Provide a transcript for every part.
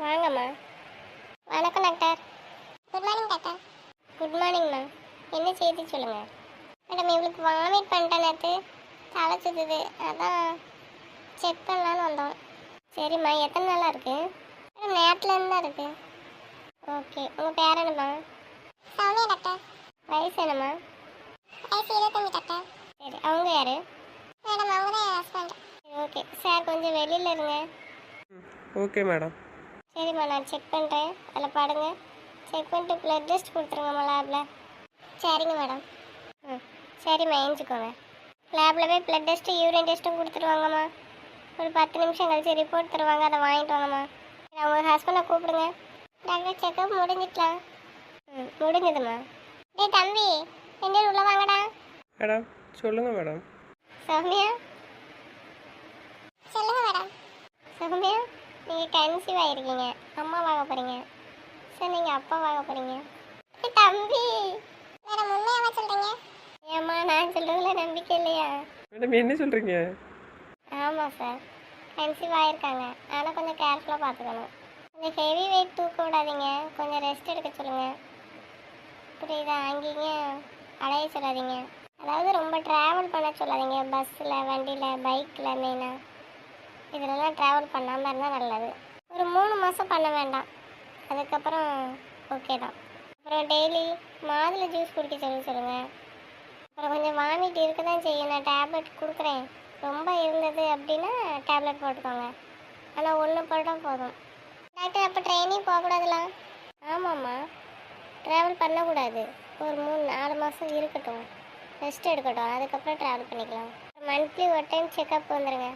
வாங்கம்மா. வணக்கம் doctor. Good morning doctor. Good மார்னிங்ண்ணா என்ன செய்தி சொல்லுங்கள் மேடம் இவளுக்கு வாமிட் பண்ணிட்டேன் நேற்று தலை சுத்துது. அதான் செக் பண்ணலான்னு வந்தோம். சரிம்மா எத்தனை நாளாக இருக்கு? மேடம் நேரத்துலேருந்து தான் இருக்கு. ஓகே உங்கள் பேர் என்னம்மா? சௌமியா டாக்டர். வயசு என்னம்மா? வயசு இருபத்தஞ்சு டாக்டர். சரி அவங்க யார்? மேடம் அவங்க தான் என் ஹஸ்பண்ட் ஓகே சார் கொஞ்சம் வெளியில் இருங்க. ஓகே மேடம் சரிம்மா நான் செக் பண்ணுறேன் அதில் பாடுங்க செக் பண்ணிட்டு ப்ளட் டெஸ்ட் கொடுத்துருங்கம்மா லேபில் சரிங்க மேடம் ம் சரிம்மா ஏஞ்சிக்கோங்க. லேபில் போய் ப்ளட் டெஸ்ட்டு யூரின் டெஸ்ட்டும் கொடுத்துருவாங்கம்மா. ஒரு பத்து நிமிஷம் கழிச்சு ரிப்போர்ட் தருவாங்க அதை வாங்கிட்டு வாங்கம்மா. அவங்க ஹஸ்பண்டை கூப்பிடுங்க. டாக்டர் செக்கப் முடிஞ்சிக்கலாம். ம் முடிஞ்சதும்மா. டேய் தம்பி எங்கே உள்ள வாங்கடா. மேடம் சொல்லுங்கள் மேடம். சௌமியா? சொல்லுங்க மேடம் சௌமியா? நீங்கள் கன்சீவ் ஆயிருக்கீங்க அம்மா வாங்க போறீங்க. சார் நீங்கள் அப்பா வாங்க போறீங்க. ஏய், தம்பி! மேடம் உண்மையாவா சொல்றீங்க. ஏம்மா நான் சொல்றதுல நம்பிக்கை இல்லையா? மேடம் என்ன சொல்கிறீங்க ஆமாம் சார். கன்சீவ் ஆயிருக்காங்க ஆனால் கொஞ்சம் கேர்ஃபுல்லாக பார்த்துக்கணும். கொஞ்சம் ஹெவி வெயிட் தூக்க விடாதீங்க. கொஞ்சம் ரெஸ்ட் எடுக்க சொல்லுங்கள் புரியுதா? அங்கேயும் அலைய சொல்லாதீங்க. அதாவது ரொம்ப ட்ராவல் பண்ண சொல்லாதீங்க. பஸ்ஸில் வண்டியில் பைக்கில் மெயினாக இதிலலாம் ட்ராவல் பண்ணாமல் இருந்தால் நல்லது. ஒரு மூணு மாதம் பண்ண வேண்டாம். அதுக்கப்புறம் ஓகே தான். அப்புறம் டெய்லி மாதுளை ஜூஸ் குடிக்க சொல்லி சொல்லுங்கள் அப்புறம் கொஞ்சம் வாமிட் இருக்க தான் செய்யும். நான் டேப்லெட் கொடுக்குறேன். ரொம்ப இருந்தது அப்படின்னா டேப்லெட் போட்டுக்கோங்க. ஆனால் ஒன்று போட்டால் போதும். டாக்டர் அப்போ ட்ரெயினிங் போகக்கூடாதுலாம் ஆமாம்மா. ட்ராவல் பண்ணக்கூடாது. ஒரு மூணு நாலு மாதம் இருக்கட்டும். ரெஸ்ட் எடுக்கட்டும். அதுக்கப்புறம் ட்ராவல் பண்ணிக்கலாம். மந்த்லி ஒரு டைம் செக்கப் வந்துடுங்க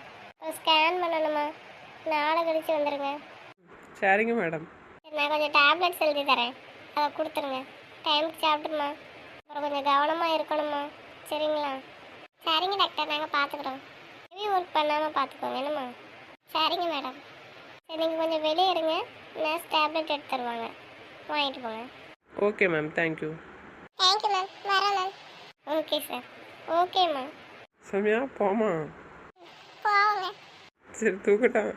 ஸ்கேன் பண்ணணுமா? நாளை கழிச்சு வந்துடுங்க சரிங்க மேடம். சரி, நான் கொஞ்சம் டேப்லெட்ஸ் எழுதி தரேன். அதை கொடுத்துருங்க. டைமுக்கு சாப்பிட்டுமா அப்புறம் கொஞ்சம் கவனமாக இருக்கணுமா? சரிங்களா? சரிங்க டாக்டர் நாங்கள் பார்த்துக்குறோம். ஹெவி ஒர்க் பண்ணாமல் பார்த்துக்கோங்க என்னம்மா? சரிங்க மேடம் சரி நீங்கள் கொஞ்சம் வெளியே இருங்க. நர்ஸ் டேப்லெட் எடுத்து தருவாங்க. வாங்கிட்டு போங்க. Okay ma'am thank you thank you ma'am வரேன் ma'am okay sir okay ma'am Soumya போமா போங்க சரி தூக்கட்டான்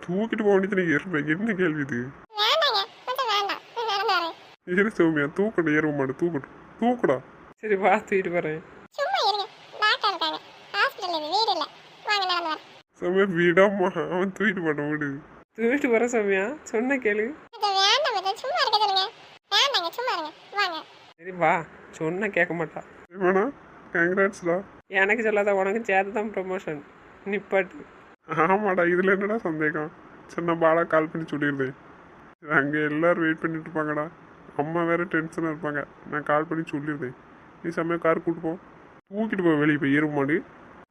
தூக்கிட்டு போக வேண்டியது ஏறுற என்ன கேள்வி இது வேண்டாங்க கொஞ்சம் வேண்டாம் நான் நடந்து வரேன் ஏறு சௌமியா தூக்கட்டும் ஏறுவ மாடு தூக்கட்டும் தூக்குடா சரி வா தூக்கிட்டு போகிறேன் சும்மா இருங்க டாக்டர் இருக்காங்க ஹாஸ்பிட்டல் இது வீடு இல்லை வாங்க நடந்து வரேன் சௌமியா விடாமா அவன் தூக்கிட்டு போட்டான் விடு தூக்கிட்டு போகிற சௌமியா சொன்ன கேளு இது வேண்டாம் இது சும்மா இருக்க சொல்லுங்க வேண்டாங்க சும்மா இருங்க வாங்க சரி வா சொன்ன கேட்க மாட்டா வேணா கங்க்ராட்ஸ்டா எனக்கு சொல்லாத உனக்கு சேர்த்து தான் ப்ரொமோஷன் நிப்பாட்டு. ஆமாடா இதில் என்னடா சந்தேகம்? சரி நான் பாலா கால் பண்ணி சரி அங்கே எல்லாரும் வெயிட் பண்ணிட்டு இருப்பாங்கடா. அம்மா வேற டென்ஷனாக இருப்பாங்க. நான் கால் பண்ணி சொல்லியிருந்தேன் நீ செம்மையா கார் கூட்டு போ. தூக்கிட்டு போ வெளியே போய் எறும்பு மாடு.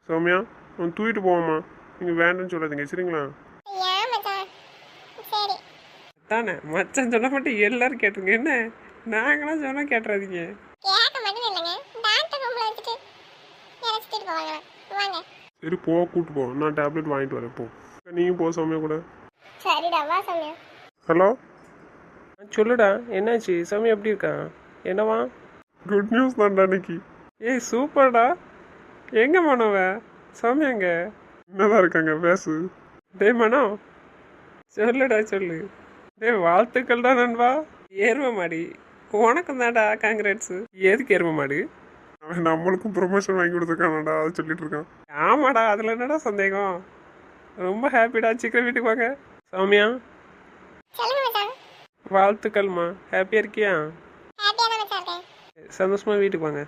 சௌமியா அவன் தூக்கிட்டு போவாம்மா நீங்கள் வேண்டாம்னு சொல்லாதீங்க சரிங்களா? தானே மச்சான்? சொல்ல மட்டும் எல்லாரும் கேட்டுருங்க. என்ன? நாங்களாம் சொன்னால் கேட்டுறாதீங்க கேட்க மட்டும் இல்லைங்க டாக்டர் ரூமில் வச்சுட்டு இறச்சிட்டு போவாங்க வாங்க சரி போ கூட்டு போ. நான் டேப்லெட் வாங்கிட்டு வரேன் போ. நீயும் போ சௌமியா கூட. சரிடா வா சௌமியா. ஹலோ சொல்லுடா என்னாச்சு? சாமி எப்படி இருக்கான் என்னவா? குட் நியூஸ் தான்டா இன்னைக்கு. ஏய் சூப்பர்டா. எங்க மனோவ சாமி எங்க? என்னதான் இருக்காங்க பேசு. டேய் மனோ. சொல்லுடா சொல்லு. டேய் வாழ்த்துக்கள் தான் நண்பா. ஏறுவ மாடி. உனக்கும் தான்டா காங்கிரட்ஸு எதுக்கு ஏறுவ மாடு? அவன் நம்மளுக்கும் ப்ரொமோஷன் வாங்கி கொடுத்துருக்கானடா அதை சொல்லிட்டு இருக்கான். ஆமாடா அதில் என்னடா சந்தேகம்? ரொம்ப ஹாப்பிடா சீக்கிரம் வீட்டுக்கு வாங்க. சௌமியா? வாழ்த்துக்கள்மா. ஹாப்பியாக இருக்கியா? சந்தோஷமா வீட்டுக்கு வாங்க.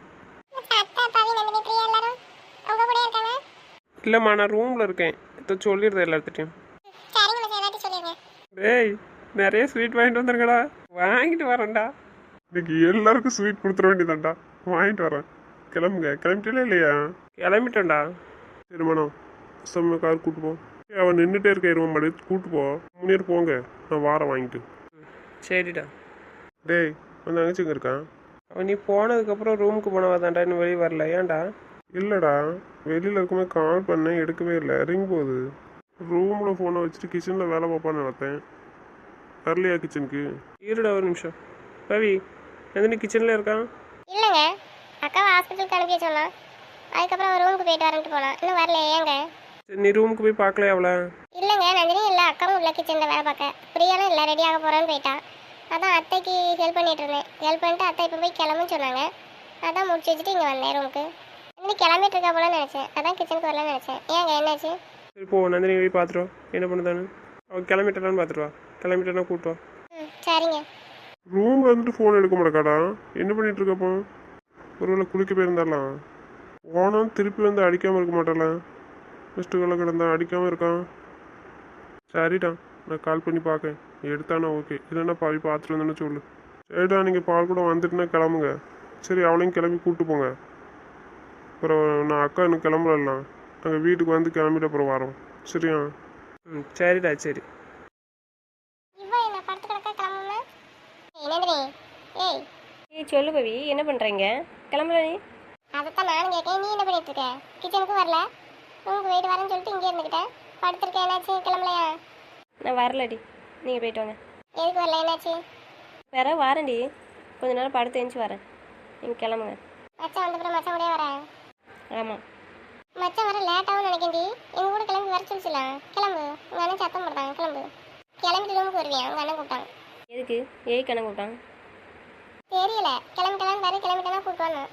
இல்லைம்மா நான் ரூமில் இருக்கேன். இப்போ சொல்லிடுறேன் எல்லாத்துட்டையும் டேய் நிறைய ஸ்வீட் வாங்கிட்டு வந்துருங்கடா. வாங்கிட்டு வரேன்டா. இன்னைக்கு எல்லாருக்கும் ஸ்வீட் கொடுத்துட வேண்டியதான்டா வாங்கிட்டு வரேன். கிளம்புங்க. கிளம்பிட்டே இல்லையா? கிளம்பிட்டேன்டா. சரி மேடம் செம்ம கார் கூட்டு போ. அவன் நின்றுட்டே இருக்க இருவன் மாடு. கூட்டு போ. முன்னேறி போங்க. நான் வாரம் வாங்கிட்டு. சரிடா. டேய் உன் தங்கச்சிங்க இருக்கான் அவன் நீ போனதுக்கப்புறம் ரூமுக்கு போனவா தான்டா இன்னும் வெளியே வரல. ஏன்டா? இல்லைடா. வெளியில் இருக்குமே கால் பண்ணேன் எடுக்கவே இல்லை. ரிங் போகுது. ரூமில் ஃபோனை வச்சுட்டு கிச்சனில் வேலை பார்ப்பான்னு நினைத்தேன் வரலையா கிச்சனுக்கு இருடா ஒரு நிமிஷம். ரவி நந்தினி கிச்சனில் இருக்கான் இல்லைங்க. அக்காவை ஹாஸ்பிட்டலுக்கு அனுப்பி சொன்னான். அதுக்கப்புறம் ரூமுக்கு போயிட்டு வரேன்ட்டு போனான். இன்னும் வரல ஏங்க? சரி நீ ரூமுக்கு போய் பார்க்கலையா அவளை? இல்லைங்க நந்தினி இல்லை அக்காவும் உள்ள கிச்சனில் வேலை பார்க்க. பிரியாலும் இல்லை ரெடியாக போகிறேன்னு போயிட்டா அதான் அத்தைக்கு ஹெல்ப் பண்ணிட்டு இருந்தேன். ஹெல்ப் பண்ணிட்டு அத்தை இப்போ போய் கிளம்புன்னு சொன்னாங்க. அதான் முடிச்சு வச்சுட்டு இங்கே வந்தேன் ரூமுக்கு இன்னும் கிளம்பிட்டு இருக்கா போல நினச்சேன். அதான் கிச்சனுக்கு வரலான்னு நினச்சேன். ஏங்க என்னாச்சு? சரி போ நந்தினி போய் பார்த்துட்டு வா. என்ன பண்ணுதான்னு? அவள் கிளம்பிட்டானா கூட்டு வா. ம் சரிங்க. ரூம்ல வந்துட்டு ஃபோன் எடுக்க மாட்டேக்காடா. என்ன பண்ணிட்டு இருக்கப்போ ஒருவேளை குளிக்க போயிருந்தாலாம் ஓனம் திருப்பி வந்து அடிக்காமல் இருக்க மாட்டாளா? மிஸ்டு கால கிடந்தான் அடிக்காமல் இருக்கான் சரிடா நான் கால் பண்ணி பார்க்கேன் எடுத்தானா ஓகே இல்லைன்னா பாவி பார்த்துட்டு வந்தேன்னு சொல்லு. சரிடா நீங்கள் பால் கூட வந்துட்டுனா கிளம்புங்க. சரி அவளையும் கிளம்பி கூப்பிட்டு போங்க. அப்புறம் நான் அக்கா இன்னும் கிளம்பலாம் நாங்கள் வீட்டுக்கு வந்து கிளம்பிட்டு அப்புறம் வரோம். சரியா? ம் சரிடா சரி இவன் என்ன படுத்து கிடக்க கிளம்புமா ஏய் நந்தினி ஏய் ஏய் சொல்லு பவி என்ன பண்ணுறீங்க கிளம்புற நீ. அதைத்தான் நானும் கேட்கேன் நீ என்ன பண்ணிட்டு இருக்க? கிச்சனுக்கு வரல? ரூமுக்கு போயிட்டு வரேன்னு சொல்லிட்டு இங்கே இருந்துக்கிட்டேன் படுத்திருக்க என்னாச்சு? கிளம்பலையா? நான் வரலடி. நீங்கள் போயிட்டு வாங்க. எதுக்கு வரல? என்னாச்சு? வேற வாரேன்டி. கொஞ்ச நேரம் படுத்து எழுந்துச்சி வரேன். நீங்கள் கிளம்புங்க. மச்சான் வந்த அப்புறம் மச்சான் கூட வரேன். ஆமாம் மச்சான் வர லேட்டாகவும் நினைக்கேன்டி எங்க கூட கிளம்பி வர சொல்லிச்சுலாம் கிளம்பு. உங்க அண்ணன் சத்தம் போடுறாங்க கிளம்பு. கிளம்பிட்டு ரூமுக்கு வருவியா? உங்க அண்ணன் கூப்பிட்டான். எதுக்கு? ஏய் கணக்கு விட்டான் தெரியல. கிளம்பிட்டலாம் பாரு கிளம்பிட்டனா கூப்பிட்டு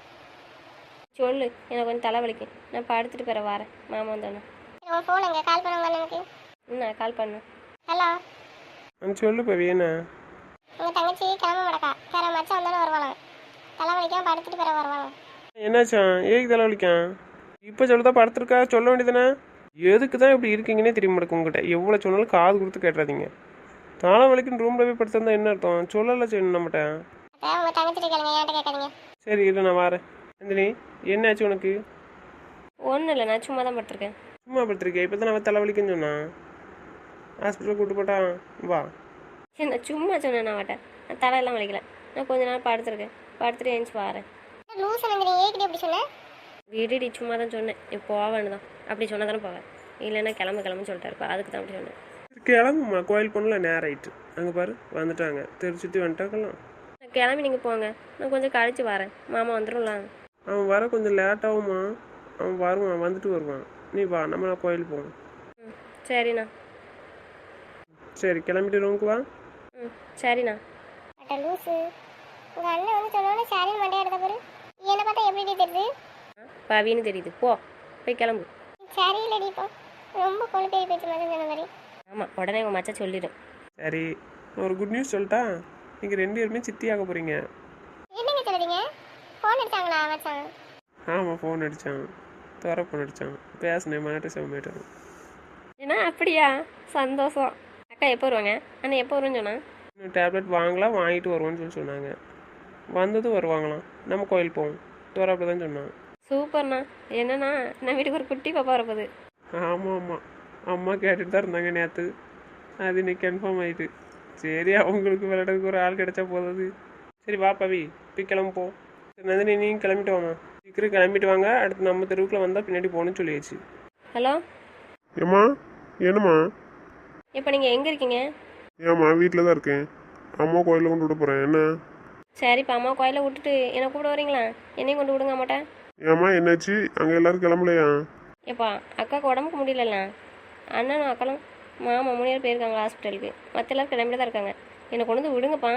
சொல்லு எனக்கு கொஞ்சம் தலைவலிக்கு. நான் படுத்துட்டு பிற வரேன் மாமா வந்தோன்னே. உன் ஃபோன் எங்க? கால் பண்ண உங்க அண்ணனுக்கு. ம், நான் கால் பண்ணேன் ஹலோ சொல்லு பவி என்ன? உங்க தங்கச்சி கிளம்ப மாட்டக்கா. வேற மச்சான் வந்தாலும் வருவாளாம். தலைவலிக்காம படுத்துட்டு பிற வருவாங்க என்னாச்சான் ஏக்கு தலைவலிக்கான்? இப்போ சொல்லுதா படுத்துருக்கா சொல்ல வேண்டியதானே எதுக்கு தான் இப்படி இருக்கீங்கன்னே தெரிய மாட்டேங்க உங்ககிட்ட எவ்வளோ சொன்னாலும் காது கொடுத்து கேட்டுறாதீங்க. தலைவலிக்குன்னு ரூமில் போய் படுத்திருந்தா என்ன அர்த்தம்? சொல்லலை செய்யணும் நம்மகிட்ட. அதான் உங்க தங்கச்சிட்டு கேளுங்க ஏன்ட்ட கேட்காதீங்க. சரி இல்லை நான் வரேன். நந்தினி என்னாச்சு உனக்கு? ஒன்றும் இல்லை நான் சும்மா தான் படுத்திருக்கேன். சும்மா படுத்திருக்கேன் இப்போ தான் அவன் தலைவலிக்குன்னு சொன்னான் ஹாஸ்பிட்டல் கூட்டு போட்டான் வா. சரி நான் சும்மா சொன்னேன் நான் அவட்ட. நான் தலையெல்லாம் வலிக்கல. நான் கொஞ்ச நேரம் படுத்திருக்கேன். படுத்துட்டு எழுந்துச்சி வரேன். லூஸ் நந்தினி ஏக்கிட்ட எப்படி சொன்ன? வீடுடி சும்மா தான் சொன்னேன். நீ போவேன்னு தான் அப்படி சொன்னால் தானே போவேன் இல்லைன்னா கிளம்பு கிளம்புன்னு சொல்லிட்டாருப்பா அதுக்கு தான் அப்படி சொன்னேன். கிளம்புமா கோயில் பொண்ணுல நேரம் ஆயிட்டு அங்கே பாரு வந்துட்டாங்க. தெரு சுற்றி வந்துட்டாங்கலாம் கிளம்பி நீங்கள் போங்க. நான் கொஞ்சம் கழிச்சு வரேன். மாமா வந்துடும்ல அவன் வர கொஞ்சம் லேட்டாகுமா அவன் வருவான் வந்துட்டு வருவான். நீ வா நம்ம நான் கோயில் போவோம். ம் சரிண்ணா. சரி கிளம்பிட்டு ரூமுக்கு வா. ம் சரிண்ணா. அட்ட லூசு உங்க அண்ணன் வந்து சொன்னோன்னே சாரின்னு மண்டையா எடுத்த பாரு. என்ன பார்த்தா எப்படி தெரியுது? பவின்னு தெரியுது. போ போய் கிளம்பு. சரியில்லடி இப்போ. ரொம்ப கொழுப்பேறி போயிட்டு மாதிரி சொன்ன மாதிரி. ஆமாம் உடனே உங்கள் மச்சா சொல்லிடும். சரி ஒரு குட் நியூஸ் சொல்லிட்டா? நீங்கள் ரெண்டு பேருமே சித்தி ஆக போகிறீங்க என்னங்க சொல்லுறீங்க ஃபோன் அடிச்சாங்களா? மச்சான் ஆமாம் ஃபோன் அடித்தான் துவர ஃபோன் அடித்தான் பேசினேன் மாட்ட செம்மையிட்டான் ஏன்னா அப்படியா? சந்தோஷம். அக்கா எப்போ வருவாங்க? அண்ணா எப்போ வருவேன்னு சொன்னா இன்னும் டேப்லெட் வாங்கலாம் வாங்கிட்டு வருவோன்னு சொல்லி சொன்னாங்க. வந்ததும் வருவாங்களாம். நம்ம கோயில் போவோம். துவர அப்படி தான் சொன்னான் சூப்பர்ண்ணா. என்னண்ணா நம்ம வீட்டுக்கு ஒரு குட்டி பாப்பா வரப்போகுது. ஆமாம் ஆமாம் அம்மா கேட்டுட்டு தான் இருந்தாங்க நேற்று அது இன்னைக்கு கன்ஃபார்ம் ஆயிட்டு. சரி அவங்களுக்கு விளையாடுறதுக்கு ஒரு ஆள் கிடைச்சா போதாது. சரி வா பவி போய் கிளம்பு போ. சரி நந்தினி நீங்க கிளம்பிட்டு வாங்க சீக்கிரம் கிளம்பிட்டு வாங்க. அடுத்து நம்ம தெருவுக்குள்ள வந்தால் பின்னாடி போகணும்னு சொல்லியாச்சு. ஹலோ? ஏம்மா என்னம்மா? இப்போ நீங்கள் எங்கே இருக்கீங்க? ஏம்மா வீட்டில் தான் இருக்கேன். அம்மா கோயிலில் கொண்டு விட போகிறேன் என்ன? சரிப்பா அம்மா கோயிலில் விட்டுட்டு என்னை கூப்பிட வரீங்களா? என்னையும் கொண்டு விடுங்க அம்மாட்ட. ஏம்மா என்னாச்சு? அங்கே எல்லாரும் கிளம்பலையா? ஏப்பா அக்காவுக்கு உடம்புக்கு முடியலல்ல. அண்ணனும் அக்காலும் மாமா முனியார் போயிருக்காங்க ஹாஸ்பிட்டலுக்கு. மற்ற எல்லாரும் கிளம்பிட்டு தான் இருக்காங்க. என்னை கொண்டு வந்து விடுங்கப்பா.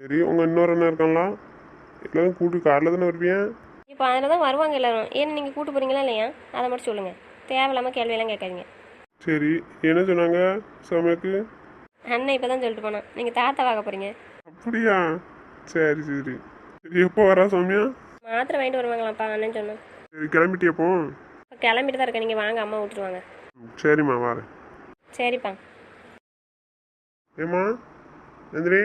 சரி உங்கள் இன்னொரு அண்ணன் இருக்காங்களா? எல்லாரும் கூட்டி காரில் தானே வருவியன் இப்போ அதில் தான் வருவாங்க எல்லாரும். ஏன்னு நீங்கள் கூட்டு போகிறீங்களா இல்லையா? அதை மட்டும் சொல்லுங்கள் தேவையில்லாமல் கேள்வியெல்லாம் கேட்காதீங்க. சரி என்ன சொன்னாங்க சமையலுக்கு அண்ணன் இப்போ தான் சொல்லிட்டு போனான். நீங்கள் தாத்தா வாங்க போகிறீங்க அப்படியா? சரி சரி. சரி எப்போ வரா சௌமியா? மாத்திரை வாங்கிட்டு வருவாங்களாப்பா அண்ணன் சொன்னோம் சரி கிளம்பிட்டியப்போ இப்போ? கிளம்பிட்டு தான் இருக்கேன். நீங்கள் வாங்க அம்மா விட்டுருவாங்க சரிம்மா வரேன். சரிப்பா. ஏம்மா? நந்தினி?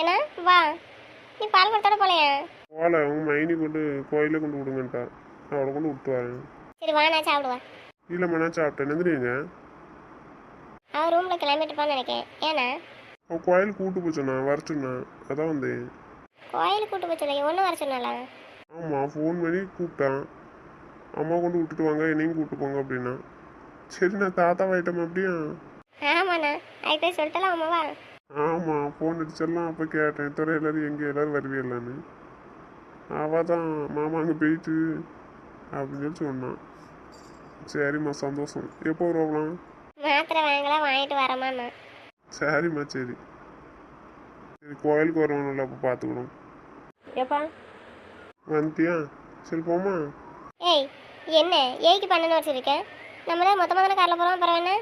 ஏன்னா வா. நீ பால் கொடுத்தோட போலையா? போகல உங்கள் மைனி கொண்டு கோயிலே கொண்டு விடுங்கன்ட்டா. நான் அவளை கொண்டு விட்டு வரேன். சரி வா நான் சாப்பிடுவா. இல்லைம்மா நான் சாப்பிட்டேன். நந்தினிங்க அவன் ரூம்ல கிளம்பிட்டு போன்னு நினைக்கிறேன் ஏன்னா? அவள் கோயிலுக்கு கூட்டு போச்சோண்ணா வர சொன்னா. அதான் வந்தேன். கோயிலுக்கு கூட்டு போய் சொல்லி ஒன்றும் வர சொன்னால ஆமாம் ஃபோன் பண்ணி கூப்பிட்டான் அம்மா கொண்டு விட்டுட்டு வாங்க என்னையும் கூப்பிட்டு போங்க அப்படின்னா. சரி நான் தாத்தா ஆயிட்டேன் அப்படியா? ஆமாண்ணா. போய் சொல்லிட்டலாம் அம்மாவா? ஆமாம் ஃபோன் அடிச்செல்லாம் அப்போ கேட்டேன். துறை எல்லாரும் எங்கே? எல்லாரும் வருவியல்லான்னு அவள் தான் மாமா அங்கே போயிட்டு அப்படின்னு சொல்லி சொன்னான். சரிம்மா சந்தோஷம். எப்போ வருவாங்களாம் மாத்திரை வாங்கலாம் வாங்கிட்டு வரமாண்ணா சரிம்மா சரி. சரி கோயிலுக்கு வரணும்ல அப்போ பார்த்துக்கணும் ஏப்பா வந்துட்டியா சரி போமா ஏய் என்ன? ஏய்க்கு பண்ணணும் வச்சுருக்கேன் நம்ம தான் மொத்தமாக தானே காரில் போகிறோம் அப்புறம் என்ன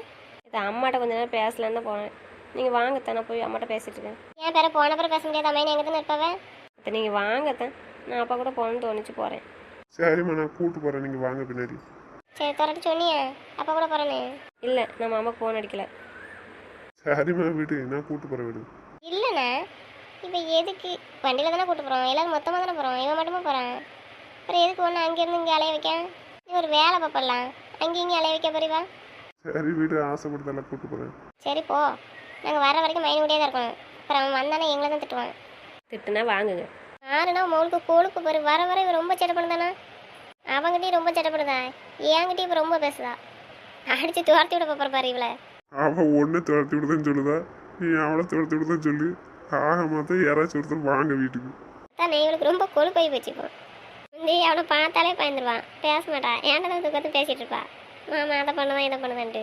இது அம்மாட்ட கொஞ்ச நேரம் பேசலான்னு தான் போனேன். நீங்கள் வாங்கத்தான் போய் அம்மாட்ட பேசிட்டு இருக்கேன். ஏன் பேர போன பிறகு பேச முடியாத. அம்மையை எங்கே தானே இருப்பவன் இப்போ நீங்கள் வாங்கத்தான். நான் அப்பா கூட போகணும்னு தோணிச்சு போகிறேன் சரிம்மா நான் கூப்பிட்டு போகிறேன் நீங்கள் வாங்க பின்னாடி. சரி துரட்டு சொன்னியா? அப்போ கூட போகிறேன்னு இல்லை நம்ம அம்மாவுக்கு ஃபோன் அடிக்கல. சரிம்மா விடு. நான் கூப்பிட்டு போகிறேன் விடு. இல்லைண்ணா. இப்போ எதுக்கு? வண்டியில் தானே கூட்டு போகிறோம் எல்லாரும் மொத்தமாக தானே போகிறோம் இவன் மட்டுமா போகிறான் அப்புறம் எதுக்கு ஒன்று அங்கேருந்து இங்கே அலைய வைக்க? நீ ஒரு வேலை பார்ப்பலாம். அங்கேயும் இங்கேயும் அலைய வைக்க போறீவா? சரி விடு ஆசைப்படுறதெல்லாம் கூப்பிட்டு போகிறேன் சரி போ. நாங்கள் வர வரைக்கும் மைண்ட் முடியே தான் இருக்கணும். அப்புறம் அவன் வந்தானே எங்களை தான் திட்டுவான். திட்டுனா வாங்குங்க. ஆறுனா மவுளுக்கு கொழுப்பு பாரு. வர வர இவன் ரொம்ப சேட்டை பண்ணுதானா அவங்கிட்டயும் ரொம்ப சேட்டை பண்ணுதா என்கிட்டயும் இப்போ ரொம்ப பேசுதா? அடிச்சு துரத்தி விட போகிற பாரு இவளை. அவள் ஒன்றை துரத்தி விடுதான் சொல்லுதா? நீ அவளை துரத்தி விடுதான் சொல்லு. ஆக மொத்தம் யாராச்சும் ஒருத்தர் வாங்க வீட்டுக்கு. தானே இவளுக்கு ரொம்ப கொழுப்பாகி வச்சுப்போம் வந்து அவனை பார்த்தாலே பயந்துருவான். பேச மாட்டா. ஏன்டா தான் உட்காந்து பேசிட்டு இருப்பா? மாமா அதை பண்ணுவான் இதை பண்ணுவேன்ட்டு.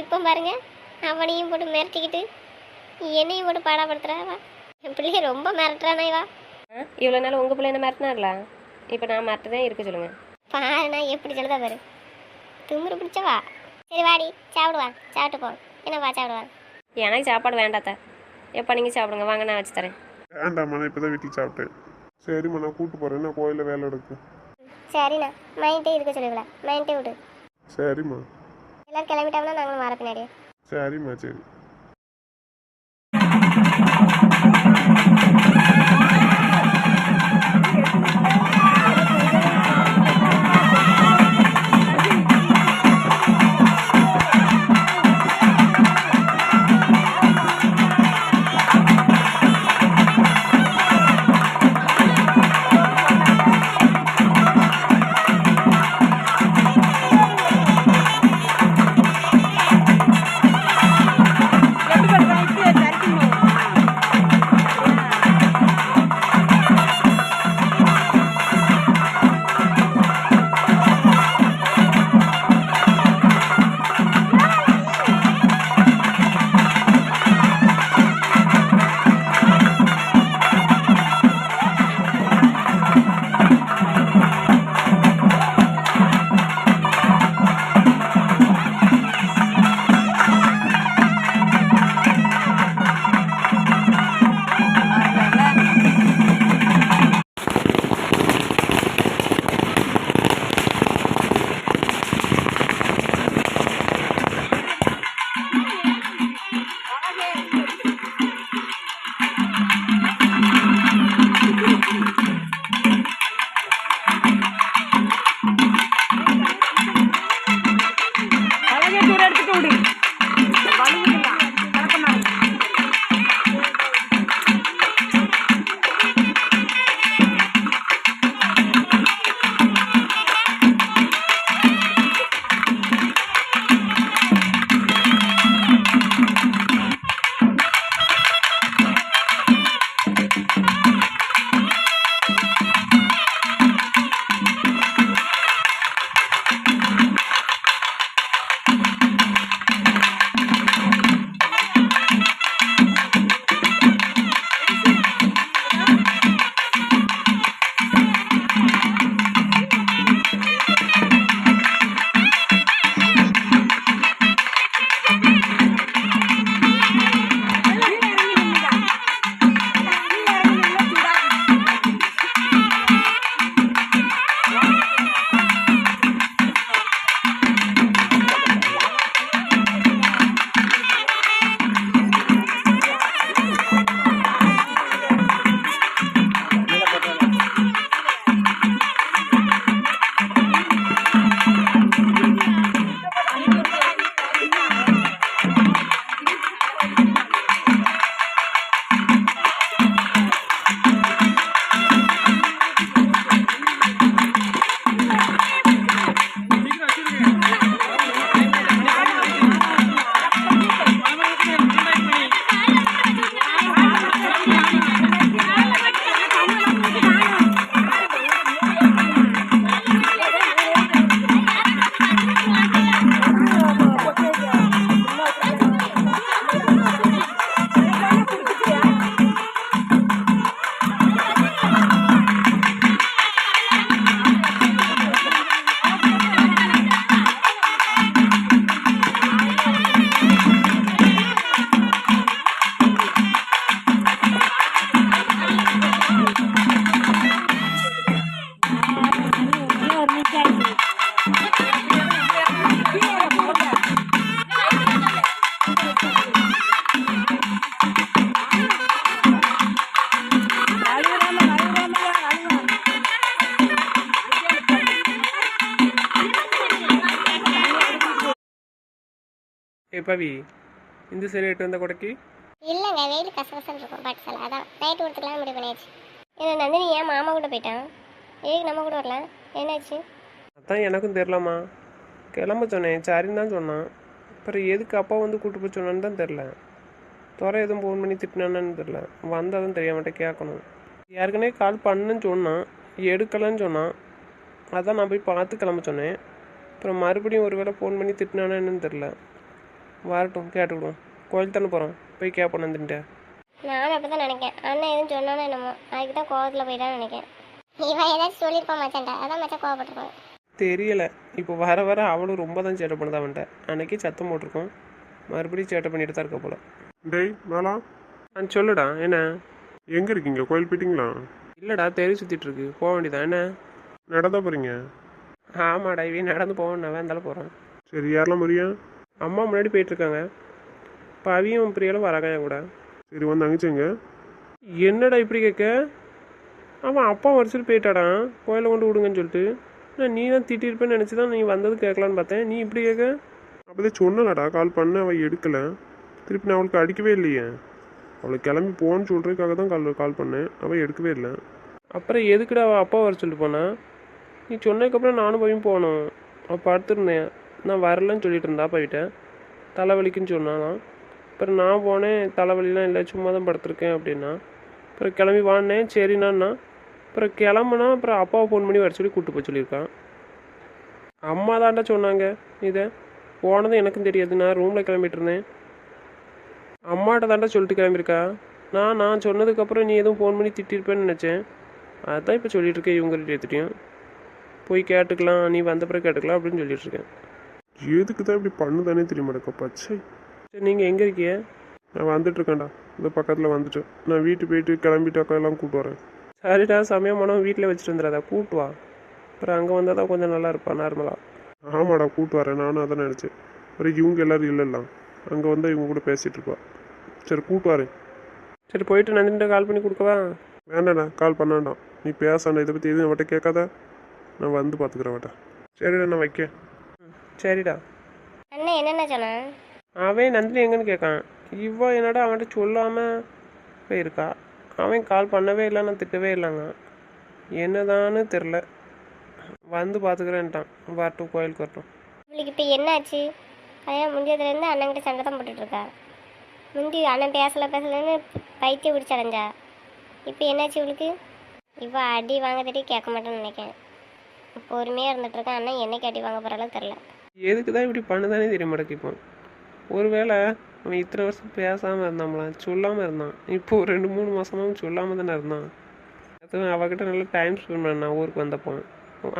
இப்போ பாருங்க அவனையும் போட்டு மிரட்டிக்கிட்டு என்னையும் போட்டு பாடாப்படுத்துறாவா என் பிள்ளைய ரொம்ப மிரட்டுறானா ஆ இவ்வளோ நாள் உங்கள் பிள்ளை என்ன மிரட்டினார்ல? இப்போ நான் மிரட்டு தான் இருக்க சொல்லுங்கள் பாருண்ணா எப்படி சொல்லுதா பாரு. திமிரு பிடிச்சவா? சரி வாடி சாப்பிடுவா சாப்பிட்டு போ. என்னவா சாப்பிடுவா எனக்கு சாப்பாடு வேண்டாத்தா எப்போ நீங்கள் சாப்பிடுங்க வாங்க நான் வச்சு தரேன். வேண்டாம்மா நான் இப்போ தான் வீட்டில் சாப்பிட்டேன். சரிம்மா நான் கூப்பிட்டு போகிறேன் நான் கோயிலில் வேலை எடுக்கு. சரிண்ணா. மைண்ட்டே இருக்க சொல்லுவல மைண்ட்டே விடு. சரிம்மா. எல்லாரும் கிளம்பிட்டோம்னா நாங்களும் வர பின்னாடி சரிம்மா சரி. பவி இந்த சரி எட்டு வந்த கொடைக்கு? இல்லைங்க வெயில் கசகசன்னு இருக்கும் பட் சில அதான் நைட்டு கொடுத்துக்கலாம் முடிவு பண்ணியாச்சு. என்ன நந்தினி ஏன் மாமா கூட போயிட்டான்? ஏக்கு நம்ம கூட வரலாம் என்னாச்சு? அதான் எனக்கும் தெரிலம்மா கிளம்ப சொன்னேன். சரின்னு தான் சொன்னான். அப்புறம் எதுக்கு அப்பா வந்து கூட்டு போய் சொன்னான்னு தான் தெரில துறை எதுவும் ஃபோன் பண்ணி திட்டினான்னு தெரில வந்தால் தான் தெரிய மாட்டேன் கேட்கணும். ஏற்கனவே கால் பண்ணுன்னு சொன்னான். எடுக்கலைன்னு சொன்னான். அதான் நான் போய் பார்த்து கிளம்ப சொன்னேன். அப்புறம் மறுபடியும் ஒரு வேளை ஃபோன் பண்ணி திட்டினானா என்னன்னு தெரில வரட்டும் கேட்டுக்கிடுவோம். கோயில் தானே போகிறோம் போய் கேட்போம் நந்தின்ட்ட. நானும் அப்படி தான் நினைக்கேன். அண்ணன் எதுவும் சொன்னானோ என்னமோ அதுக்கு தான் கோவத்தில் போயிட்டான்னு நினைக்கிறேன் இவன் ஏதாச்சும் சொல்லியிருப்பான் மச்சான்ட்ட. அதான் மச்சான் கோவப்பட்டிருப்பான். தெரியல. இப்போ வர வர அவளும் ரொம்ப தான் சேட்டை பண்ணுது அவன்கிட்ட அன்னைக்கு சத்தம் போட்டிருக்கோம். மறுபடியும் சேட்டை பண்ணிட்டு தான் இருக்க போல. டேய் மேலா ஆ சொல்லுடா என்ன? எங்கே இருக்கீங்க? கோயில் போயிட்டீங்களா? இல்லைடா தெரு சுற்றிட்டு இருக்கு. போக வேண்டியதா என்ன? நடந்தா போகிறீங்க ஆமாடா இவன் நடந்து போவேன் நான் இருந்தாலும் போகிறேன் சரி யாரெல்லாம் மரியா அம்மா முன்னாடி போயிட்டு இருக்காங்க பவியும் பிரியாலும் வராங்க என் கூட. சரி வந்து அங்கிச்சங்க என்னடா இப்படி கேட்க? அவன் அப்பா வரிசையில் போயிட்டாடா. கோயிலை கொண்டு விடுங்கன்னு சொல்லிட்டு. நான் நீ தான் திட்டிருப்பேன்னு நினச்சி தான் நீ வந்தது கேட்கலான்னு பார்த்தேன். நீ இப்படி கேட்க? அப்போதே சொன்னலடா கால் பண்ண அவள் எடுக்கலை. திருப்பி நான் அவளுக்கு அடிக்கவே இல்லையே. அவளை கிளம்பி போன்னு சொல்கிறதுக்காக தான் கால் கால் பண்ணேன். அவள் எடுக்கவே இல்லை. அப்புறம் எதுக்குடா அவள் அப்பா வர சொல்லிட்டு போனா? நீ சொன்னதுக்கப்புறம் நானும் போய் போனோம் அவள் படுத்துருந்தேன் நான் வரலன்னு சொல்லிட்டு இருந்தா போயிட்டேன். தலைவலிக்குன்னு சொன்னாலாம் அப்புறம் நான் போனேன் தலைவலிலாம் இல்லை சும்மா தான் படுத்திருக்கேன் அப்படின்னா. அப்புறம் கிளம்பி வானேன் சரிண்ணாண்ணா அப்புறம் கிளம்புனா அப்புறம் அப்பாவை ஃபோன் பண்ணி வர சொல்லி கூப்பிட்டு போய் சொல்லியிருக்கான். அம்மா தாண்டா சொன்னாங்க இதை. போனதும் எனக்கும் தெரியாது நான் ரூமில் கிளம்பிட்டு இருந்தேன். அம்மாட்ட தாண்டா சொல்லிட்டு கிளம்பியிருக்கா. நான் நான் சொன்னதுக்கப்புறம் நீ எதுவும் ஃபோன் பண்ணி திட்டிருப்பேன்னு நினச்சேன். அதான் இப்போ சொல்லிட்டு இருக்கேன் இவங்க ரெண்டு போய் கேட்டுக்கலாம் நீ வந்த கேட்டுக்கலாம் அப்படின்னு சொல்லிட்டு இருக்கேன். எதுக்கு தான் இப்படி பண்ணுதானே தெரிய மாட்டேக்கா பச்சை. சரி நீங்கள் எங்கே இருக்கீங்க? நான் வந்துட்டு இருக்கேன்டா இந்த பக்கத்தில் வந்துட்டு. நான் வீட்டுக்கு போயிட்டு கிளம்பிட்டு அக்கா எல்லாம் கூப்பிட்டு வரேன். சரிடா சமயம் மனம் வீட்டில் வச்சுட்டு வந்துடாதா. கூப்பிட்டு வா. அப்புறம் அங்கே வந்தால் தான் கொஞ்சம் நல்லா இருப்பான் நார்மலாக ஆமாடா கூப்பிட்டு வரேன். நானும் அதான் நினச்சேன். அப்புறம் இவங்க எல்லோரும் இல்லைல்லாம் அங்கே வந்தால் இவங்க கூட பேசிகிட்டு இருப்பா. சரி கூப்பிட்டு வரேன். சரி போயிட்டு நந்தினிட்ட கால் பண்ணி கொடுக்கவா? வேண்டாண்ணா கால் பண்ணாண்டாம் நீ பேசாண்டா இதை பற்றி எதுவும் அவட்ட கேட்காத. நான் வந்து பார்த்துக்குறேன் அவட்ட. சரிடா நான் வைக்கேன். சரிடா. அண்ணன் என்னென்ன சொன்னான் அவன் நந்தினி எங்கன்னு கேட்கான். இவ என்னடா அவன்கிட்ட சொல்லாமல் போயிருக்கா? அவன் கால் பண்ணவே இல்லை நான் திட்டவே இல்லைங்க. என்னதான்னு தெரில வந்து பார்த்துக்கிறேன்ட்டான் வரட்டும் கோயிலுக்கு வரட்டும். இவளுக்கு இப்போ என்னாச்சு? கல்யாணம் முடிஞ்சதுலேருந்து அண்ணன்கிட்ட சண்டை தான் போட்டுட்டு இருக்கா முந்தி அண்ணன் பேசல பேசலன்னு பைத்தியம் பிடிச்சி அடைஞ்சா. இப்போ என்னாச்சு இவளுக்கு? இவ அடி வாங்க கேட்க மாட்டேன்னு நினைக்கிறேன். பொறுமையாக இருந்துட்டு இருக்கேன் அண்ணன் என்னைக்கு அடி வாங்க போகிறாலும் தெரில எதுக்கு தான் இப்படி பண்ணுதானே தெரிய மாட்டேங்குது இப்போ. ஒருவேளை அவன் இத்தனை வருஷம் பேசாமல் இருந்தாமலாம் சொல்லாமல் இருந்தான். இப்போ ஒரு ரெண்டு மூணு மாதமும் சொல்லாமல் தானே இருந்தான். அதுவும் அவகிட்ட நல்லா டைம் ஸ்பெண்ட் பண்ணான் ஊருக்கு வந்தப்போ.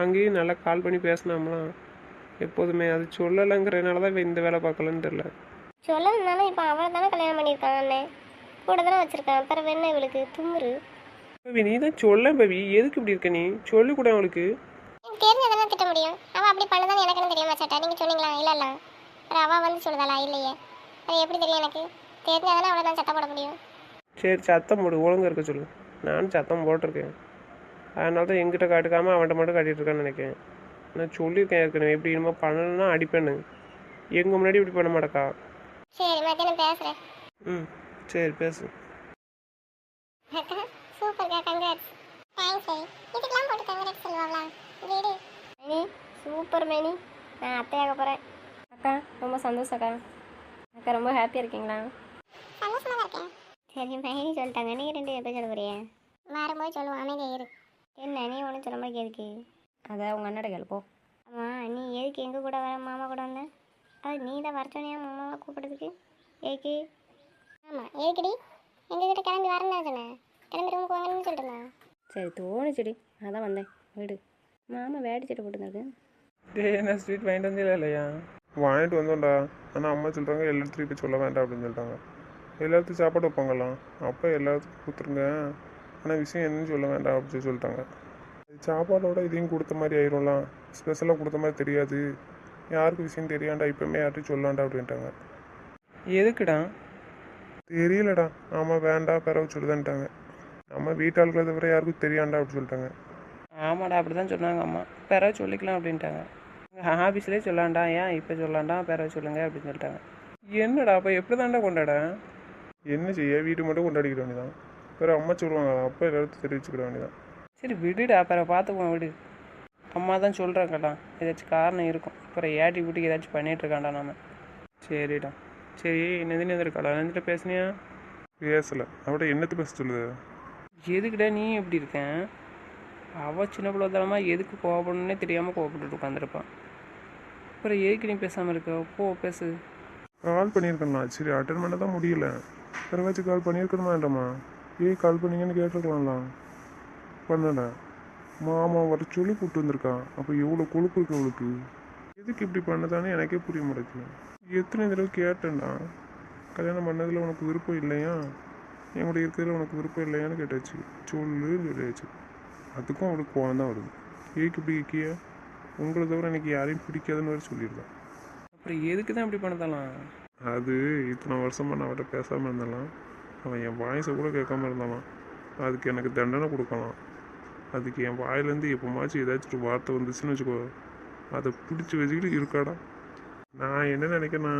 அங்கேயும் நல்லா கால் பண்ணி பேசினாமலாம் எப்போதுமே அது சொல்லலைங்கிறதுனால தான் இந்த வேலை பார்க்கலன்னு தெரில சொல்லணும்னாலும் இப்போ அவளை தானே கல்யாணம் பண்ணியிருக்கான் அண்ணன் கூட தானே வச்சுருக்கான். பிறகு என்ன இவளுக்கு? தும்முரு பவி நீ தான் சொல்ல பவி. எதுக்கு இப்படி இருக்க நீ? சொல்லிக் கூட அவளுக்கு. தெரிஞ்சதானே திட்ட முடியும். அவள் அப்படி பண்ணதான் எனக்கு தெரியுமா சேட்டா நீங்கள் சொன்னீங்களா? இல்லைல்ல அப்புறம் அவள் வந்து சொல்லுதாளா? இல்லையே. அது எப்படி தெரியும் எனக்கு? தெரிஞ்சாதானே அவளை நான் சத்தம் போட முடியும். சரி சத்தம் போடு. ஒழுங்கா இருக்க சொல்லு. நானும் சத்தம் போட்டிருக்கேன். அதனால தான் எங்கிட்ட காட்டுக்காமல் அவன்கிட்ட மட்டும் காட்டிட்டு இருக்கான்னு நினைக்கிறேன் நான் சொல்லியிருக்கேன் ஏற்கனவே. இப்படி என்னமோ பண்ணணும்னா அடிப்பேன்னு. எங்கள் முன்னாடி இப்படி பண்ண மாட்டேக்கா? சரி மத்தியானம் பேசுகிறேன் ம் சரி பேசு. சூப்பர்க்கா கங்க்ராட்ஸ் தேங்க்ஸ் இதுக்கெல்லாம் போட்டு கங்க்ராட்ஸ் சொல்லுவாங்களா வீடு மேனி சூப்பர் மேனி. நான் அத்தையாக போகிறேன் அக்கா ரொம்ப சந்தோஷம் அக்கா. அக்கா ரொம்ப ஹாப்பியாக இருக்கீங்களா? சந்தோஷமா தான் இருக்கேன். சரி மேனி சொல்லிட்டாங்க. நீங்கள் ரெண்டு எப்போ சொல்ல போறிய? வரும்போது சொல்லுவோம். அமைதியாக இரு. என்ன நீ ஒன்றும் சொல்ல மாதிரி எதுக்கு? அதை உங்கள் அண்ணாட கேள்ப்போ ஆமாம் நீ எதுக்கு எங்கள் கூட வர மாமா கூட வந்த? அது நீ தான் வரச்சோனியா மாமாவை கூப்பிடுறதுக்கு? ஏக்கு? ஆமாம் ஏக்குடி. எங்ககிட்ட கிளம்பி வரேன்னு சொன்னேன். கிளம்பி ரூமுக்கு வாங்கன்னு சொல்லிட்டு இருந்தான். சரி தோணுச்சுடி. அதான் வந்தேன். வீடு. மாமா வேடி சட்டை போட்டுருந்தாரு டே என்ன ஸ்வீட் வாங்கிட்டு வந்தீங்களா இல்லையா? வாங்கிட்டு வந்தோம்டா. ஆனால் அம்மா சொல்கிறாங்க எல்லாத்தையும் இப்போ சொல்ல வேண்டாம் அப்படின்னு சொல்லிட்டாங்க. எல்லாத்துக்கும் சாப்பாடு வைப்பாங்களாம் அப்போ எல்லாத்துக்கும் கொடுத்துருங்க. ஆனால் விஷயம் என்னன்னு சொல்ல வேண்டாம் அப்படின்னு சொல்லிட்டாங்க. சாப்பாடோட இதையும் கொடுத்த மாதிரி ஆயிரும்லாம் ஸ்பெஷலாக கொடுத்த மாதிரி தெரியாது. யாருக்கு விஷயம் தெரியாண்டா இப்போமே யார்ட்டும் சொல்லாண்டா அப்படின்ட்டாங்க. எதுக்குடா? தெரியலடா. ஆமாம் வேண்டாம் பிறகு சொல்லுதான்ட்டாங்க. நம்ம வீட்டாளுகளை தவிர யாருக்கும் தெரியாண்டா அப்படின்னு சொல்லிட்டாங்க. ஆமாடா அப்படி தான் சொன்னாங்க அம்மா. பிறகு சொல்லிக்கலாம் அப்படின்ட்டாங்க. ஆஃபீஸ்லேயே சொல்லாண்டா ஏன் இப்போ சொல்லாண்டா பிறகு சொல்லுங்க அப்படின்னு சொல்லிட்டாங்க. என்னடா அப்போ எப்படி தாண்டா கொண்டாட? என்ன செய்ய வீட்டு மட்டும் கொண்டாடிக்கிற வேண்டியதான் பிறகு அம்மா சொல்லுவாங்க அப்போ எல்லாத்தையும் தெரிவிச்சுக்கிற வேண்டியதான் சரி விடுடா பிறகு பார்த்துக்குவோம் விடு. அம்மா தான் சொல்கிறாங்கடா ஏதாச்சும் காரணம் இருக்கும். அப்புறம் ஏட்டி வீட்டுக்கு ஏதாச்சும் பண்ணிட்டு இருக்காண்டா நாம? சரிடா. சரி நந்தினி வந்திருக்காடா நந்திட்ட பேசுனியா? பேசலை. அவட என்னத்தை பேச சொல்லுது? எதுக்குடா நீ எப்படி இருக்கேன் அவள் சின்ன பிள்ளைத்தனமா எதுக்கு கோவப்படணுன்னே தெரியாமல் கோவப்பட்டு உட்காந்துருப்பான் அப்புறம் எதுக்கு நீ பேசாமல் இருக்க? போ பேசு. கால் பண்ணியிருக்கேண்ணா சரி அட்டன் பண்ண தான் முடியல. பிறவாச்சும் கால் பண்ணியிருக்கணுமாண்டம்மா ஏய் கால் பண்ணீங்கன்னு கேட்டிருக்கலாம்லாம் பண்ணடா. மாமா வர சொல்லி கூப்பிட்டு வந்திருக்கான். அப்போ எவ்வளோ கொழுப்பு இருக்கு அவளுக்கு எதுக்கு இப்படி பண்ணதான்னு எனக்கே புரிய மாட்டேங்குது. எத்தனை தடவை கேட்டேன்டா. கல்யாணம் பண்ணதில் உனக்கு விருப்பம் இல்லையா? என் கூட இருக்கிறதுல உனக்கு விருப்பம் இல்லையான்னு கேட்டாச்சு. சொல்லு சொல்லியாச்சு. அதுக்கும் அவளுக்கு கோவம் தான் வருது. ஏக்கு இப்படி இருக்கிய? உங்களை தவிர எனக்கு யாரையும் பிடிக்காதுன்னு வேறு சொல்லியிருக்கான் அப்புறம் எதுக்கு தான் இப்படி பண்ணதெல்லாம் அது இத்தனை வருஷமா நான் அவட்ட பேசாமல் இருந்தாலாம் அவன் என் வாய்ஸை கூட கேட்காம இருந்தாலாம் அதுக்கு எனக்கு தண்டனை கொடுக்கலாம் அதுக்கு என் வாயிலேருந்து எப்போமாச்சும் ஏதாச்சும் ஒரு வார்த்தை வந்துச்சுன்னு வச்சுக்கோ. அதை பிடிச்சி வச்சுக்கிட்டு இருக்காடா. நான் என்ன நினைக்கிறேன்னா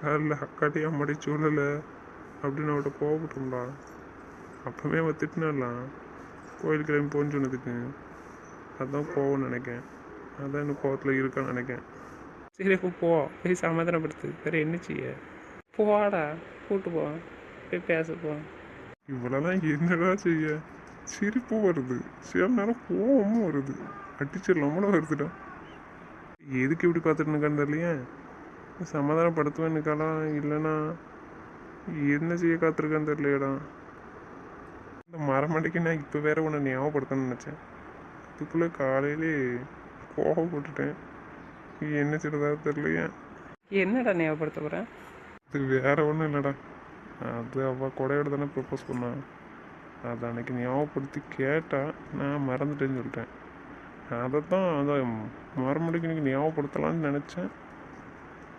காலில் அக்காட்டி அம்மாடி சொல்லலை அப்படின்னு அவட்ட கோவப்பட்டோம்டா. அப்போவே அவன் திட்டினாலாம் கோயில் கிளம்பி போன்னு சொன்னதுக்கு அதுதான் கோவம்னு நினைக்கேன் அதான் இன்னும் கோவத்தில் இருக்கான்னு நினைக்கேன் சரி அப்போ போ. போய் சமாதானப்படுத்து. வேறு என்ன செய்ய? போடா கூட்டு போ. போய் பேச போ. இவ்வளோலாம் என்னடா செய்ய? சிரிப்பு வருது. சில நேரம் கோவமும் வருது. அடிச்சிடலாமல வருதுடா. எதுக்கு இப்படி பார்த்துட்டு இருக்கான்னு தெரியலையே. சமாதானப்படுத்துவேன்னுக்காலாம் இல்லைன்னா என்ன செய்ய காத்திருக்கான்னு தெரியலையடா. இந்த மரமண்டைக்கு நான் இப்போ வேற உன்னை ஞாபகப்படுத்தணும்னு நினச்சேன். அதுக்குள்ளே காலையிலே கோவப்பட்டுட்டேன். என்ன செய்யறதா தெரியலையே. என்னடா ஞாபகப்படுத்த போகிறேன் இது வேற ஒன்றும் இல்லைடா. அது அவள் கொடையோட தானே ப்ரப்போஸ் பண்ணா. அதை அன்னைக்கு ஞாபகப்படுத்தி கேட்டா நான் மறந்துட்டேன்னு சொல்லிட்டேன். அதை தான் அதை மறுபடியும் இன்னைக்கு ஞாபகப்படுத்தலாம்னு நினச்சேன்.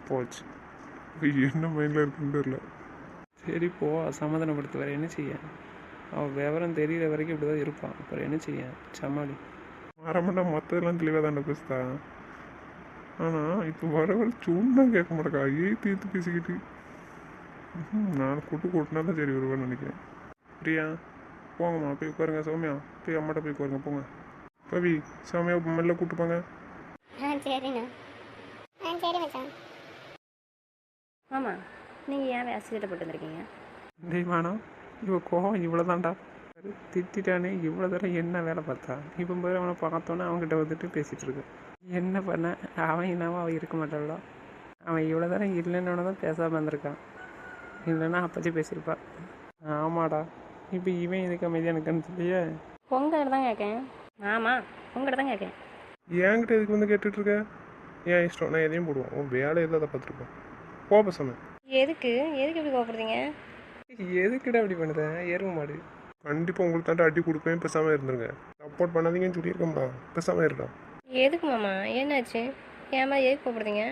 போச்சு. என்ன மைண்டில் இருக்குன்னு தெரியல. சரி போ. சமாதானப்படுத்து. வேற என்ன செய்ய? அவன் விவரம் தெரியற வரைக்கும் இப்படி தான் இருப்பான். அப்புறம் என்ன செய்ய? சமாளி. மரமண்டா மற்றதெல்லாம் தெளிவாக தானே பேசுதா? ஆனால் இப்போ வர வர சொன்னா கேட்க மாட்டேக்கா. ஏ தீர்த்து பேசிக்கிட்டு. நான் கூட்டு கூட்டினா தான் சரி வருவேன்னு நினைக்கிறேன். பிரியா போங்கம்மா போய் உட்காருங்க. சௌமியா போய் அம்மாட்ட போய் உட்காருங்க. போங்க. பவி சௌமியா மெல்ல கூட்டு போங்க. ஆ சரிண்ணா. ஆ சரி மச்சான். ஆமாம் நீங்கள் ஏன் வேசிக்கிட்ட போட்டு வந்திருக்கீங்க தெய்வானா இவ கோவம் இவ்வளோதான்டா திட்டானே இவ்வளோ தூரம் என்ன வேலை பார்த்தா? இப்போ போய் அவனை பார்த்தோன்னே அவன்கிட்ட வந்துட்டு பேசிகிட்டு இருக்கு என்ன பண்ண? அவன் என்னவோ அவன் இருக்க மாட்டாளோ அவன் இவ்வளோ தூரம் இல்லைன்னு தான் பேசாமல் இருந்திருக்கான். இல்லைன்னா அப்போதே பேசியிருப்பா. ஆமாடா. இப்போ இவன் இதுக்கு அமைதியாக எனக்குன்னு சொல்லியே உங்கள்கிட்ட தான் கேட்கேன் ஆமாம் உங்கள்கிட்ட தான் கேட்கேன் என்கிட்ட எதுக்கு வந்து கேட்டுட்டு இருக்க? ஏன் இஷ்டம்? நான் எதையும் போடுவேன். உன் வேலை எதாவது பார்த்துருப்பேன் போ பேசாம எதுக்கு? எதுக்கு இப்படி கோப்படுறீங்க எதுக்குடா அப்படி பண்ணுத? எரும மாடு. கண்டிப்பாக உங்களுக்கு தாண்ட அடி கொடுப்பேன். பேசாமல் இருந்துருங்க. சப்போர்ட் பண்ணாதீங்கன்னு சொல்லியிருக்கோம்டா பேசாமல் இருடா. எதுக்கு மாமா? என்னாச்சு? மாதிரி எதுக்கு கோப்படுறீங்க?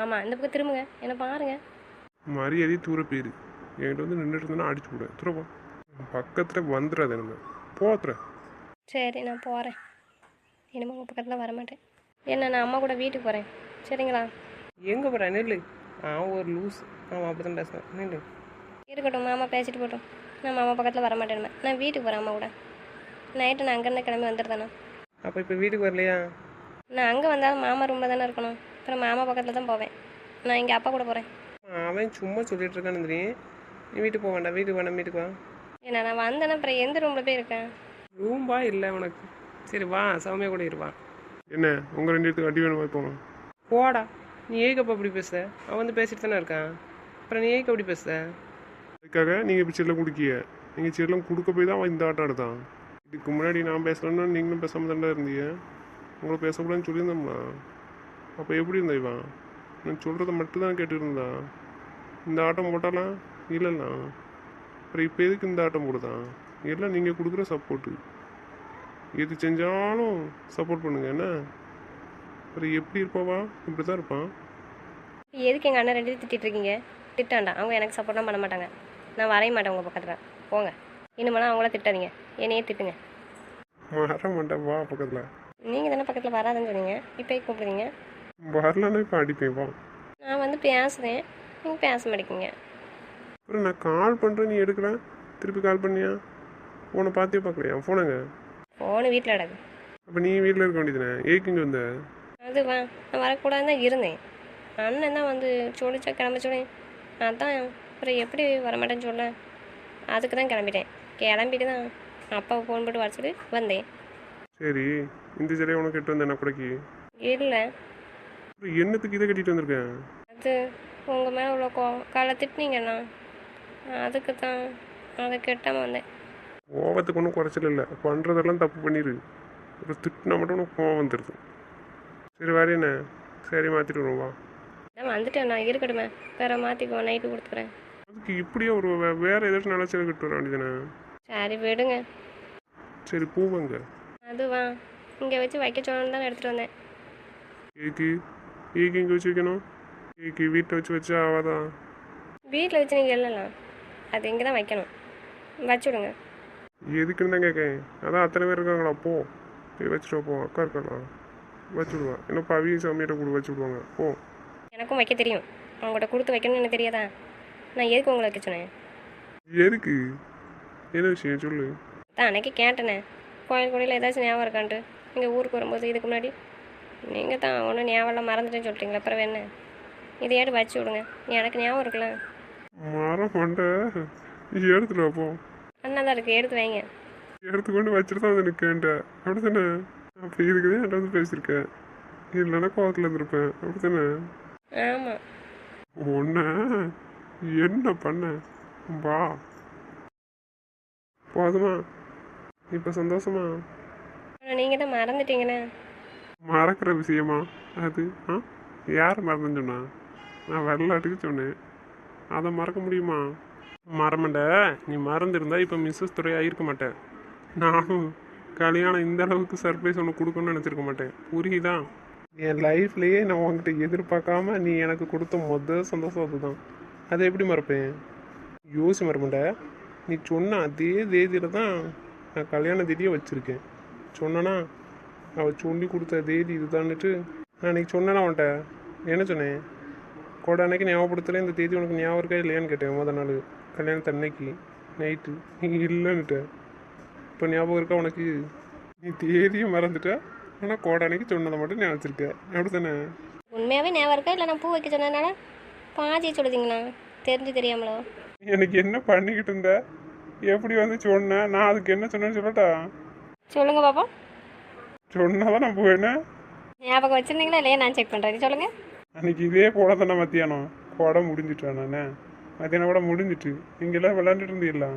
ஆமாம் இந்த பக்கம் திரும்புங்க. என்ன பாருங்க. மரியாதை தூர போயிரு. என்கிட்ட வந்து நின்றுட்டு இருந்தேன்னா அடிச்சு விட துறப்பா பக்கத்தில் வந்துடாது எனக்கு போத்துற சரி நான் போகிறேன் இனிமேல் உங்கள் பக்கத்தில் வரமாட்டேன். என்ன நான் அம்மா கூட வீட்டுக்கு போகிறேன் சரிங்களா? எங்கே போகிற நெல்லு. அவன் ஒரு லூஸ் அவன் அப்படி தான் பேசுவேன் நெல்லு. இருக்கட்டும் மாமா பேசிட்டு போட்டோம் நான் மாமா பக்கத்தில் வரமாட்டேன் நான் வீட்டுக்கு போகிறேன் அம்மா கூட. நைட்டு நான் அங்கேருந்து கிளம்பி வந்துடுதானே அப்போ இப்போ வீட்டுக்கு வரலையா? நான் அங்கே வந்தாலும் மாமா ரூமில் தானே இருக்கணும். அப்புறம் மாமா பக்கத்தில் தான் போவேன். நான் இங்கே அப்பா கூட போகிறேன் அவன் சும்மா சொல்லிட்டு இருக்கான்னு நீ வீட்டுக்கு போக வேண்டாம். வீட்டுக்கு வேண்டாம் வீட்டுக்கு வா. ஏன்னா நான் வந்தேன்னா அப்புறம் எந்த ரூமில் போய் இருக்கேன்? ரூம்பா இல்லை உனக்கு. சரி வா. சௌமியா கூட இருவா என்ன? உங்கள் ரெண்டு இடத்துக்கு அடி வேணுமா போங்க போடா. நீ ஏக்கப்பா அப்படி பேச அவன் வந்து பேசிட்டு தானே இருக்கான். அப்புறம் நீ ஏக்க அப்படி பேச அதுக்காக நீங்கள் இப்போ செல்லம் கொடுக்கிய நீங்கள் செல்லம் கொடுக்க போய் தான் இந்த ஆட்டம் எடுத்தான் இதுக்கு முன்னாடி நான் பேசலன்னா நீங்களும் பேசாமல் தாண்டா இருந்தீங்க? உங்களை பேசக்கூடாதுன்னு சொல்லியிருந்தோம்னா அப்போ எப்படி இருந்தா இவன்? நான் சொல்கிறத மட்டும்தான் கேட்டுருந்தான் இந்த ஆட்டம் போட்டாலாம் இல்லைண்ணா. அப்புறம் இப்போ எதுக்கு இந்த ஆட்டம் போடுதான் எல்லாம் நீங்கள் கொடுக்குற சப்போர்ட்டு எது செஞ்சாலும் சப்போர்ட் பண்ணுங்க என்ன? அப்புறம் எப்படி இருப்பாவா? இப்படி தான் இருப்பான். எதுக்கு எங்கள் அண்ணன் ரெண்டு பேரும் இருக்கீங்க? திட்டாண்டா அவங்க எனக்கு சப்போர்ட்லாம் பண்ண மாட்டாங்க. நான் வரைய மாட்டேன் உங்கள் பக்கத்தில். போங்க. இனிமேலாம் அவங்கள திட்டாதீங்க. என்னையே திட்டுங்க. வர மாட்டேன் வா பக்கத்தில். நீங்கள் தானே பக்கத்தில் வராதுன்னு சொன்னீங்க. இப்போ கூப்பிடுறீங்க. வரலன்னா இப்போ அடிப்பேன் வா. நான் வந்து பேசுகிறேன் நீங்கள் பேச மாட்டேங்கிங்க. அப்புறம் நான் கால் பண்ணுறேன் நீ எடுக்கல? திருப்பி கால் பண்ணியா? உன்னை பார்த்தே பார்க்கலையா? ஃபோனுங்க ஃபோனு வீட்டில் கிடக்கு. அப்போ நீ வீட்டில் இருக்க வேண்டியதுனே ஏக்கு இங்கே வந்த? அது வா நான் வரக்கூடாதுன்னு தான் இருந்தேன். அண்ணன் தான் வந்து சொல்லிச்சா கிளம்ப சொன்னேன் அதான். அப்புறம் எப்படி வரமாட்டேன்னு சொல்ல? அதுக்கு தான் கிளம்பிட்டேன். கிளம்பிட்டு தான் அப்பாவை ஃபோன் போட்டு வர சொல்லி வந்தேன். சரி இந்த சிலையை உனக்கு எட்டு வந்தேன் கூடக்கு இல்லை. என்னத்துக்கு இதை கட்டிட்டு வந்திருக்கேன் அது உங்கள் மேலே உள்ள கோ காலை திட்டினீங்கண்ணா அதுக்கு தான் அதை கெட்டாமல் வந்தேன். கோவத்துக்கு ஒன்றும் குறைச்சல் இல்லை. பண்ணுறதெல்லாம் தப்பு பண்ணிடு அப்புறம் திட்டினா மட்டும் உனக்கு கோவம் வந்துடுது சரி வேற என்ன? சரி மாற்றிட்டு வருவோம் வா. நான் வந்துட்டேன் நான் இருக்கட்டுமே. வேற மாற்றிக்கோ நைட்டு கொடுத்துக்கிறேன் அதுக்கு இப்படியே ஒரு வே- வேற ஏதாச்சும் நல்ல சிலை கட்டு வர வேண்டியதுனே சரி விடுங்க. சரி பூவங்க. அதுவா? இங்கே வச்சு வைக்க சொன்னு தான் எடுத்துகிட்டு வந்தேன். ஏக்கு ஏக்கு இங்கே வச்சு வைக்கணும். ஏக்கு வீட்டில் வச்சு வச்சா ஆவாதான் வீட்டில் வச்சு நீங்கள் இல்லைலாம் அது இங்கே தான் வைக்கணும். வச்சு விடுங்க. எதுக்குன்னு தான் கேட்கேன். அதான் அத்தனை பேர் இருக்காங்களா? போ. போய் வச்சுட்டு வா, போ. அக்கா இருக்கலாம் வச்சு விடுவா. இன்னும் பவி சாமியிட்ட கூட வச்சு விடுவாங்க. போ. எனக்கும் வைக்க தெரியும். அவங்கள்ட்ட கொடுத்து வைக்கணும்னு எனக்கு தெரியாதா? நான் எதுக்கு உங்களை வைக்க சொன்னேன்? எதுக்கு என்ன விஷயம்? சொல்லு. தான் அன்னைக்கு கேட்டேனே. கோயில் கோயிலில் ஏதாச்சும் ஞாபகம் இருக்கான்ட்டு. இங்கே ஊருக்கு வரும்போது இதுக்கு முன்னாடி. நீங்கள் தான் ஒன்றும் ஞாபகம் மறந்துட்டேன்னு சொல்லிட்டீங்களா அப்புறம் என்ன? இதையாட்டு வச்சு விடுங்க. எனக்கு ஞாபகம் இருக்குல்ல? மரம் மண்டை எடுத்துட்டு போ. அண்ணா தான் இருக்குது எடுத்து வைங்க. எடுத்துக்கொண்டு வச்சுட்டு தான் வந்து நிற்கேன்ட்ட அப்படி தானே அப்போ இதுக்கு தான் என்கிட்ட வந்து பேசியிருக்கேன். இல்லைன்னா கோவத்தில் இருந்திருப்பேன். அப்படி தானே ஆமாம் ஒன்ன என்ன பண்ண? வா. போதுமா? இப்போ சந்தோஷமா? நீங்கள் தான் மறந்துட்டீங்கண்ணே மறக்கிற விஷயமா? அது ஆ? யார் மறந்துன்னு சொன்னா? நான் வெள்ளாட்டுக்கு சொன்னேன். அதை மறக்க முடியுமா? மறமண்ட. நீ மறந்துருந்தா இப்போ மிஸ்ஸஸ் துறையாக இருக்க மாட்டேன். நானும் கல்யாணம் இந்த அளவுக்கு சர்ப்ரைஸ் ஒன்று கொடுக்கணும்னு நினச்சிருக்க மாட்டேன். புரியுதா? என் லைஃப்லேயே நான் உன்கிட்ட எதிர்பார்க்காம நீ எனக்கு கொடுத்த மொதல் சந்தோஷம் அதுதான். அதை எப்படி மறப்பேன்? யோசி மறப்பண்ட நீ சொன்ன அதே தேதியில் தான் நான் கல்யாண தேதியை வச்சுருக்கேன். சொன்னனா அவள் சொல்லி கொடுத்த தேதி இதுதான்னுட்டு நான் அன்றைக்கி சொன்னேன்னா அவன்கிட்ட. என்ன சொன்னேன்? கூட அன்னைக்கு ஞாபகப்படுத்தல இந்த தேதி உனக்கு ஞாபகம் இருக்கா இல்லையான்னு கேட்டேன் முத நாள். கல்யாணத்து அன்னைக்கு நைட்டு நீ இல்லைன்னுட்ட இப்போ ஞாபகம் இருக்கா உனக்கு? நீ தேதியை மறந்துட்ட ஆனால் கோட அன்னைக்கு சொன்னதை மட்டும் ஞாபகம் அப்படி தானே உண்மையாகவே ஞாபகம் இருக்கா? இல்லை நான் பூ வைக்க சொன்னதுனால? பாதியை சொல்லுதீங்களா தெரிஞ்சு தெரியாமலோ? எனக்கு என்ன பண்ணிக்கிட்டு இருந்த? எப்படி வந்து சொன்னேன் நான் அதுக்கு என்ன சொன்னேன்னு சொல்லட்டா? சொல்லுங்க பாப்பா. சொன்னாதான் நான் போவேனே. ஞாபகம் வச்சுருந்தீங்களா இல்லையா? நான் செக் பண்ணுறேன் சொல்லுங்கள் அன்னைக்கு இதே போல தானே மத்தியானம். கோடை முடிஞ்சிட்டேன் நான். மத்தியானம் கூட முடிஞ்சிட்டு. இங்கெல்லாம் விளாண்டுட்டு இருந்தீங்களா?